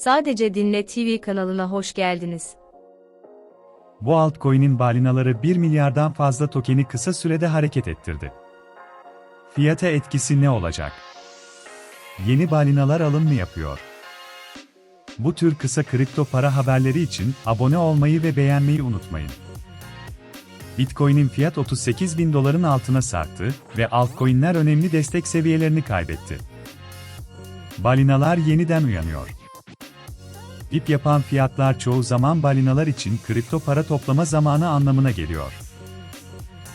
Sadece Dinle TV kanalına hoş geldiniz. Bu altcoin'in balinaları 1 milyardan fazla tokeni kısa sürede hareket ettirdi. Fiyata etkisi ne olacak? Yeni balinalar alım mı yapıyor? Bu tür kısa kripto para haberleri için abone olmayı ve beğenmeyi unutmayın. Bitcoin'in fiyat 38 bin doların altına sarktı ve altcoin'ler önemli destek seviyelerini kaybetti. Balinalar yeniden uyanıyor. Dip yapan fiyatlar çoğu zaman balinalar için kripto para toplama zamanı anlamına geliyor.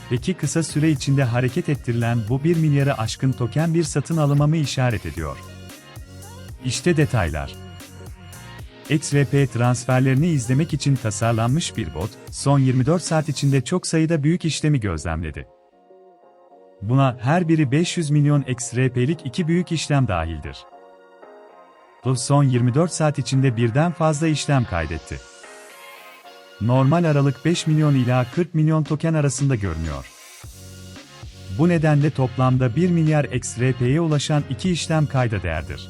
Peki kısa süre içinde hareket ettirilen bu 1 milyarı aşkın token bir satın alıma mı işaret ediyor? İşte detaylar. XRP transferlerini izlemek için tasarlanmış bir bot, son 24 saat içinde çok sayıda büyük işlemi gözlemledi. Buna her biri 500 milyon XRP'lik iki büyük işlem dahildir. Bu son 24 saat içinde birden fazla işlem kaydetti. Normal aralık 5 milyon ila 40 milyon token arasında görünüyor. Bu nedenle toplamda 1 milyar XRP'ye ulaşan iki işlem kayda değerdir.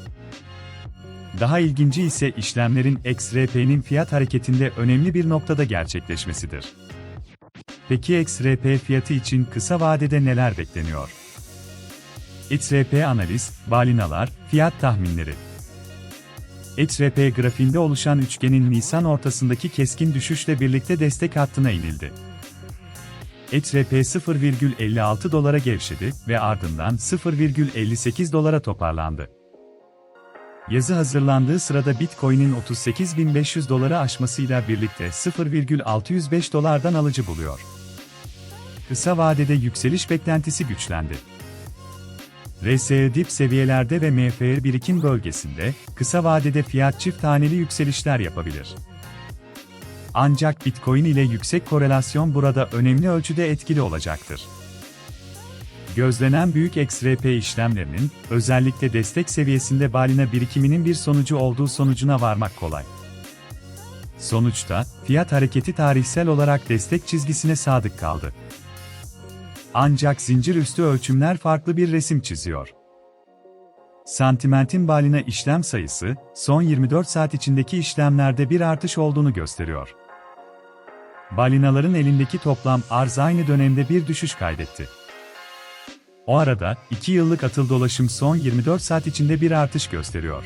Daha ilginci ise işlemlerin XRP'nin fiyat hareketinde önemli bir noktada gerçekleşmesidir. Peki XRP fiyatı için kısa vadede neler bekleniyor? XRP analiz, balinalar, fiyat tahminleri. XRP grafiğinde oluşan üçgenin Nisan ortasındaki keskin düşüşle birlikte destek hattına inildi. XRP 0,56 dolara gevşedi ve ardından 0,58 dolara toparlandı. Yazı hazırlandığı sırada Bitcoin'in 38.500 doları aşmasıyla birlikte 0,605 dolardan alıcı buluyor. Kısa vadede yükseliş beklentisi güçlendi. RSI dip seviyelerde ve MFR birikim bölgesinde, kısa vadede fiyat çift taneli yükselişler yapabilir. Ancak Bitcoin ile yüksek korelasyon burada önemli ölçüde etkili olacaktır. Gözlenen büyük XRP işlemlerinin, özellikle destek seviyesinde balina birikiminin bir sonucu olduğu sonucuna varmak kolay. Sonuçta, fiyat hareketi tarihsel olarak destek çizgisine sadık kaldı. Ancak zincir üstü ölçümler farklı bir resim çiziyor. Sentimentin balina işlem sayısı, son 24 saat içindeki işlemlerde bir artış olduğunu gösteriyor. Balinaların elindeki toplam arz aynı dönemde bir düşüş kaydetti. O arada, 2 yıllık atıl dolaşım son 24 saat içinde bir artış gösteriyor.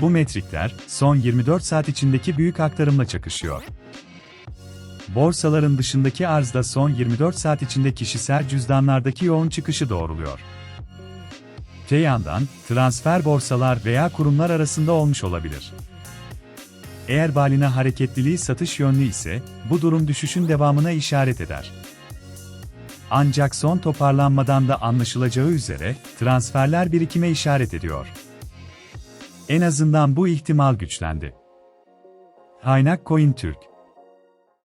Bu metrikler, son 24 saat içindeki büyük aktarımla çakışıyor. Borsaların dışındaki arzda son 24 saat içinde kişisel cüzdanlardaki yoğun çıkışı doğruluyor. Te yandan, transfer borsalar veya kurumlar arasında olmuş olabilir. Eğer balina hareketliliği satış yönlü ise, bu durum düşüşün devamına işaret eder. Ancak son toparlanmadan da anlaşılacağı üzere, transferler birikime işaret ediyor. En azından bu ihtimal güçlendi. Kaynak Coin Türk